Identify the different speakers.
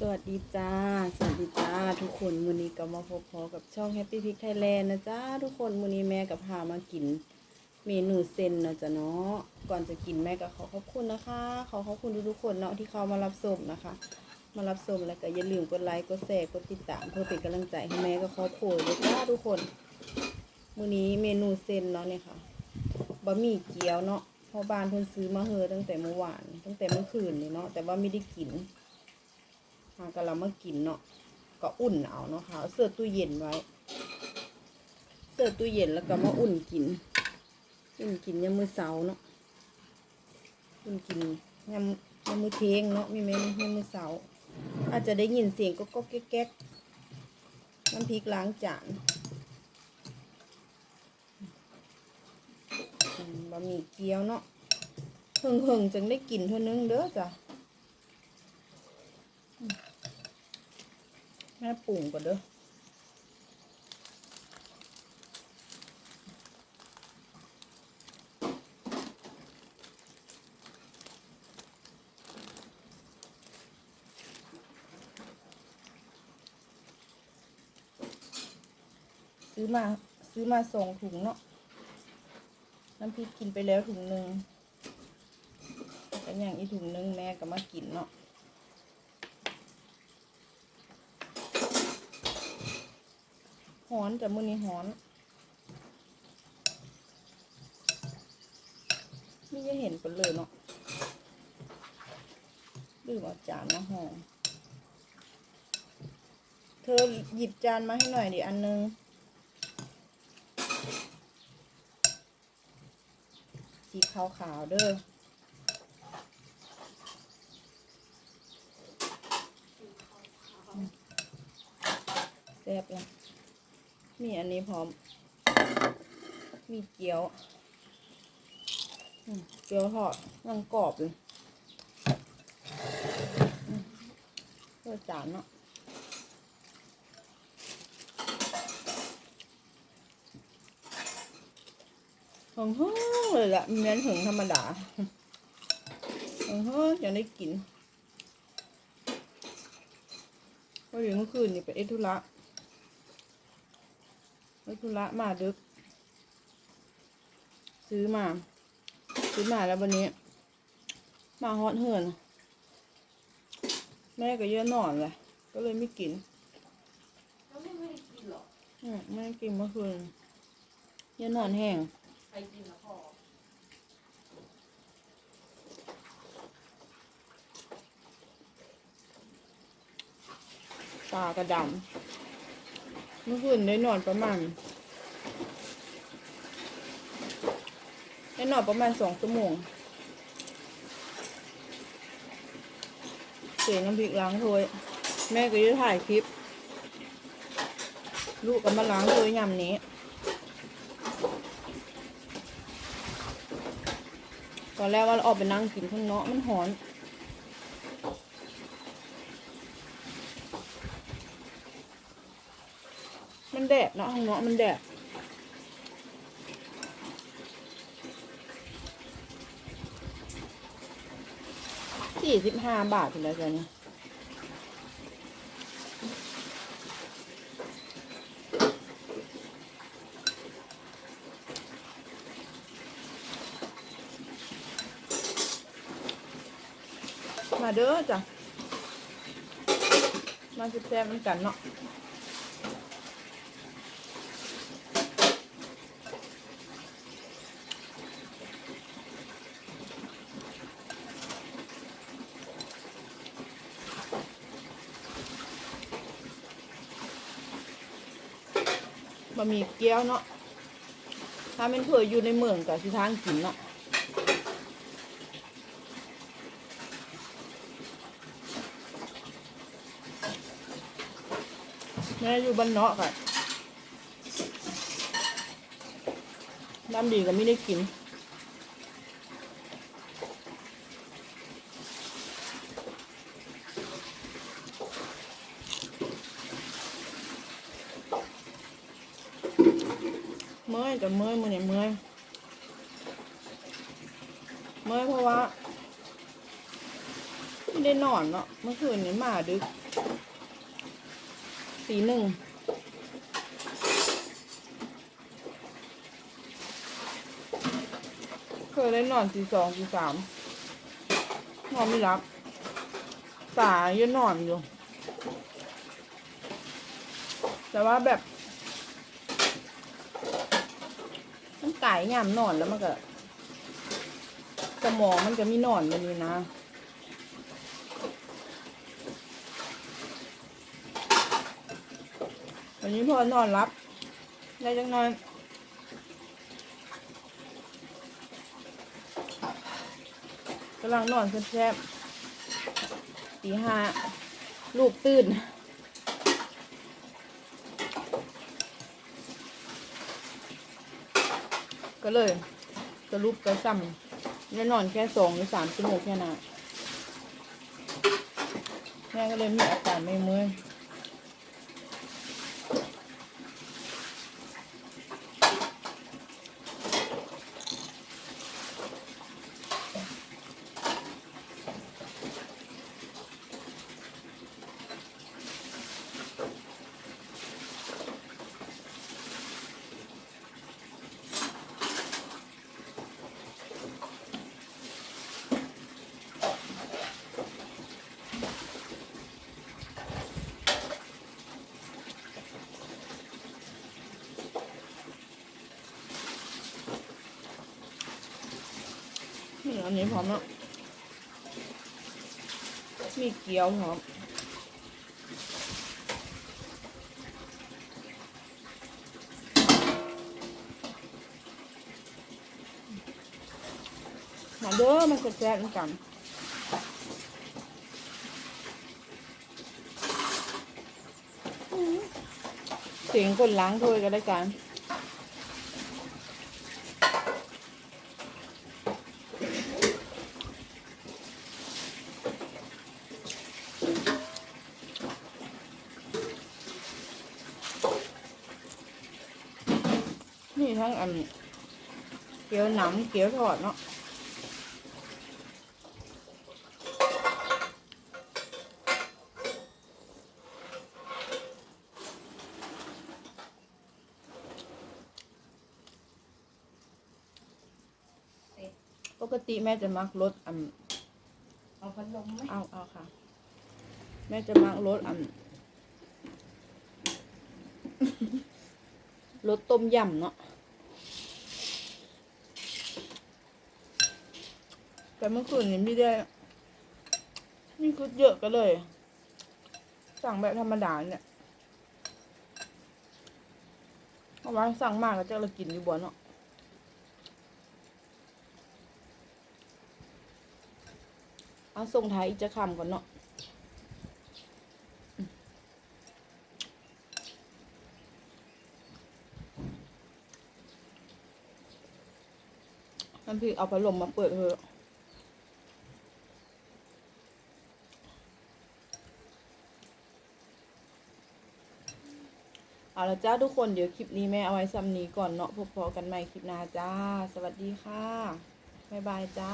Speaker 1: สวัสดีจ้า สวัสดีจ้า ทุกคนมือนี้ก็มาพบพอกับช่อง Happy Pick Thailand นะจ้า ทุกคนมือนี้แม่กับพามากิน เมนูเส้นนะจ๊ะเนาะก่อนจะกินแม่ก็ขอขอบคุณนะคะ ขอขอบคุณทุกๆคนเนาะที่เข้ามารับชมนะคะ มารับชมแล้วก็อย่าลืมกดไลค์กดแชร์กดติดตามเพื่อเป็นกำลังใจให้แม่กับครอบครัวด้วยจ้าทุกคนมือนี้เมนูเส้นเนาะเนี่ยค่ะบะหมี่เกี๊ยวเนาะพอบ้านเพิ่นซื้อมาเฮอตั้งแต่เมื่อวาน ตั้งแต่เมื่อคืนนี่เนาะแต่ว่าไม่ได้กิน หากเรามากินเนาะก็อุ่นเอาเนาะค่ะเสื้อตู้เย็นไว้ เสื้อตู้เย็นแล้วก็มาอุ่นกิน อุ่นกินยามมื้อเช้าเนาะอุ่นกินยามยามมื้อเทงเนาะมีแม่นยามมื้อเช้าอาจจะได้ยินเสียงก็ก็แก๊กแก๊กน้ำพริกล้างจานบะหมี่เกี๊ยวเนาะเฮงเฮงๆจังได้กินเท่านึงเด้อจ้ะ แม่ปรุงก่อนเด้อซื้อมาซื้อมาสองถุงเนาะน้ำพริกกินไปแล้วถุงหนึ่งแต่อย่างอีถุงหนึ่งแม่ก็มากินเนาะ อนแต่มือนี้หอนไม่จะเห็นไปเลยเนาะลืมเอาจานมาห่อเธอหยิบจานมาให้หน่อยดิอันนึงสีขาวๆเด้อแซ่บละ มีอันนี้พร้อม มีเกี๊ยวเกี๊ยวทอดยังกรอบเลยอืมเพื่อจานเนาะหงห้องเลยละมีแม้นถึงธรรมดาหงห้องยังได้กินพอดีเมื่อคืนนี่ไปเอทุระ ไปธุระมาดึก ซื้อมา ซื้อมาแล้ววันนี้ มาฮอตเหินแม่ก็เยอะนอนเลยก็เลยไม่กิน
Speaker 2: แล้วไม่ไม่ได้กินหรอก
Speaker 1: อืมไม่ได้กินเมื่อคืนเยอะนอนแห้ง
Speaker 2: ใครกินละพอ
Speaker 1: ตากระดำ เมื่อคืนได้นอนประมาณได้นอนประมาณสองชั่วโมงเสียน้ำพริกล้างถ้วย แม่ก็จะถ่ายคลิป ลูกก็มาล้างถ้วยยำนี้ตอนแรกว่าเราออกไปนั่งกินข้างนอกมันหอน มันแดดเนาะข้างนอกมันแดดสี่สิบห้าบาทถึงแล้วจ้ะเนี่ยมาเด้อจ้ะมาสิบแซ่บๆเหมือนกันเนาะ บะหมี่เกี๊ยวเนาะถ้าเป็นเผื่ออยู่ในเมืองกับที่ทางกินเนาะแม่อยู่บ้านเนาะค่ะน้ำดีก็ไม่ได้กิน เมื่อยกับเมื่อยมือเนี่ยเมื่อยเมื่อยเพราะว่าไม่ได้นอนเนาะเมื่อคืนนี้มาดึกตีหนึ่งเคยได้นอนตีสองตีสามนอนไม่รับตายังนอนอยู่ แต่ว่าแบบ มันไก่ยามนอนแล้วมันก็สมองมันจะม่นอนแบบนี้นะวันนี้พ่อนอนรับ ได้จังนอนกำลังนอนแซ่บๆตีห้าลูกตื่น ก็เลยสรุปกระซ้ำแน่นอนแค่สองหรือสามชั่วโมงแค่นั้นแม่ก็เลยมีอาการไม่เมื่อย นี่ อันนี้พร้อมแล้วมีเกี๊ยวพร้อมมาเด้อมันจะแซ่บเหมือนกันเสียงคนล้างถ้วยก็ได้กัน ทั้งอันเกี๊ยวหนังเกี๊ยวทอดเนาะปกติแม่จะมักรสอัน
Speaker 2: เอาพัดลมไหม
Speaker 1: เอาเอาค่ะ แม่จะมักรสอันรสต้มยำเนาะ แต่เมื่อคืนนี้ไม่ได้นี่คือเยอะก็เลย สั่งแบบธรรมดาเนี่ยเอาไว้สั่งมากก็จะเรากินอยู่บ่เนาะเอาส่งท้ายอีกจะคำก่อนเนาะน้ำพริกเอาพัดลมมาเปิดเถอะ เอาละจ้าทุกคนเดี๋ยวคลิปนี้แม่เอาไว้ซ้ำนี้ก่อนเนาะพบพอกันใหม่คลิปหน้าจ้า สวัสดีค่ะ บ๊ายบายจ้า